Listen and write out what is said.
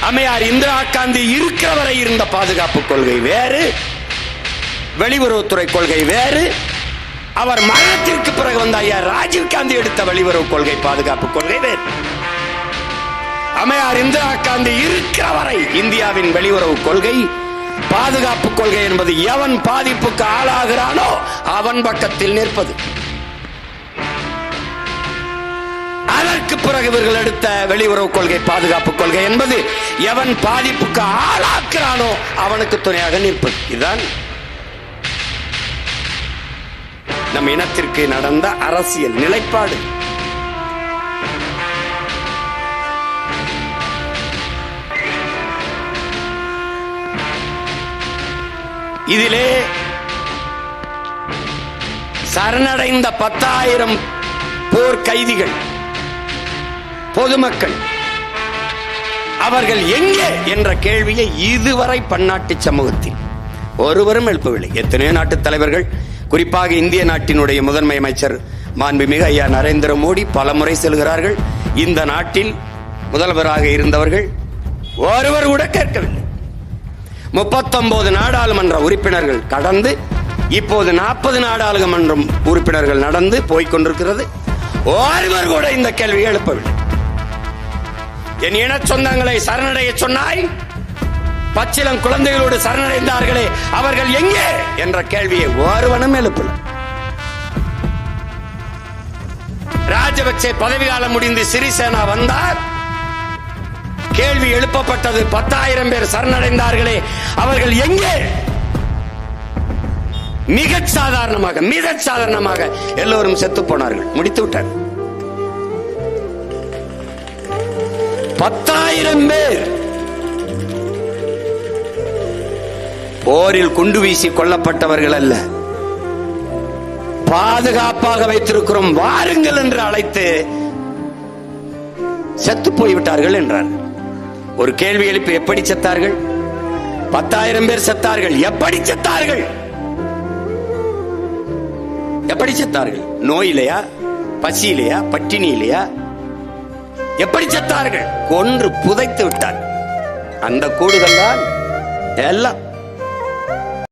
அம்மையார் இந்திரா காந்தி இருக்கிற வரை இருந்த பாதுகாப்பு கொள்கை வேறு வெளியுறவுத்துறை கொள்கை வேறு. அவர் மரணத்திற்கு பிறகு வந்த ஐயா ராஜீவ் காந்தி எடுத்த வெளியுறவு கொள்கை பாதுகாப்பு கொள்கை வேறு. அம்மையார் இந்திரா காந்தி இருக்கிற வரை இந்தியாவின் வெளியுறவு கொள்கை பாதுகாப்பு கொள்கை என்பது எவன் பாதிப்புக்கு ஆளாகிறானோ அவன் பக்கத்தில் நிற்பது. அதற்கு பிறகு இவர்கள் எடுத்த வெளியுறவு கொள்கை பாதுகாப்பு கொள்கை என்பது எவன் பாதிப்புக்கு ஆளாக்குறானோ அவனுக்கு துணையாக நிற்பது இதுதான் நம் இனத்திற்கு நடந்த அரசியல் நிலைப்பாடு. இதிலே சரணடைந்த பத்தாயிரம் போர் கைதிகள் பொதுமக்கள் அவர்கள் எங்கே என்ற கேள்வியை இதுவரை பன்னாட்டு சமூகத்தில் ஒருவரும் எழுப்பவில்லை. எத்தனையோ நாட்டு தலைவர்கள் குறிப்பாக இந்திய நாட்டினுடைய முதன்மை அமைச்சர் மாண்புமிகு ஐயா நரேந்திர மோடி பலமுறை செல்கிறார்கள். இந்த நாட்டில் முதல்வராக இருந்தவர்கள் ஒருவர் கூட கேட்கவில்லை. முப்பத்தொன்பது நாடாளுமன்ற உறுப்பினர்கள் கடந்து இப்போது நாற்பது நாடாளுமன்றம் உறுப்பினர்கள் நடந்து போய்க்கொண்டிருக்கிறது ஒருவர் கூட இந்த கேள்வியை எழுப்பவில்லை. என் இன சொந்தங்களை சரணடைய சொன்னாய்? பச்சிலம் குழந்தைகளோடு சரணடைந்தார்களே அவர்கள் எங்கே? என்ற கேள்வியை ஒருவனும் எழுப்பல. ராஜபக்சே பதவிகாலம் முடிந்து சிறிசேனா வந்தார். கேள்வி எழுப்பப்பட்டது பத்தாயிரம் பேர் சரணடைந்தார்களே அவர்கள் எங்கே? மிக சாதாரணமாக மிக சாதாரணமாக எல்லோரும் செத்து போனார்கள். முடித்து விட்டார்கள் பத்தாயிரம் பேர். போரில் குண்டு வீசி கொல்லப்பட்டவர்கள் அல்ல. பாதுகாப்பாக வைத்திருக்கிறோம் வாருங்கள் என்று அழைத்து செத்து போய்விட்டார்கள் என்றார். ஒரு கேள்வி எழுப்பி எப்படி செத்தார்கள்? பத்தாயிரம் பேர் செத்தார்கள். எப்படி செத்தார்கள்? எப்படி செத்தார்கள்? நோயிலையா? பசியிலையா? பட்டினியிலையா? எப்படி செத்தார்கள்? கொன்று புதைத்து விட்டார் அந்த கூடுதல் தான் எல்லாம்